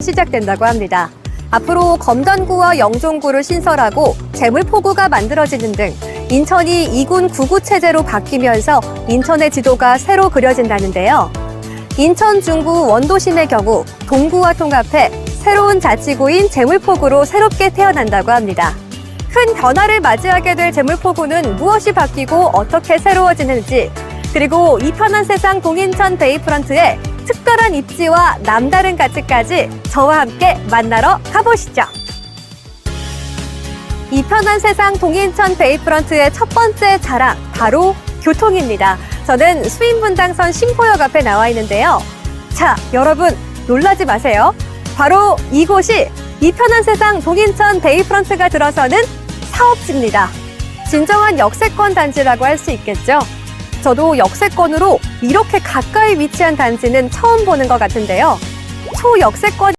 시작된다고 합니다. 앞으로 검단구와 영종구를 신설하고 재물포구가 만들어지는 등 인천이 2군 9구 체제로 바뀌면서 인천의 지도가 새로 그려진다는데요. 인천 중구 원도심의 경우 동구와 통합해 새로운 자치구인 재물포구로 새롭게 태어난다고 합니다. 큰 변화를 맞이하게 될 재물포구는 무엇이 바뀌고 어떻게 새로워지는지 그리고 이 편한 세상 동인천 베이프런트의 특별한 입지와 남다른 가치까지 저와 함께 만나러 가보시죠. 이 편한 세상 동인천 베이프런트의 첫 번째 자랑 바로 교통입니다. 저는 수인분당선 신포역 앞에 나와 있는데요. 자, 여러분 놀라지 마세요. 바로 이곳이 이 편한 세상 동인천 베이프런트가 들어서는 사업지입니다. 진정한 역세권 단지라고 할 수 있겠죠. 저도 역세권으로 이렇게 가까이 위치한 단지는 처음 보는 것 같은데요. 초역세권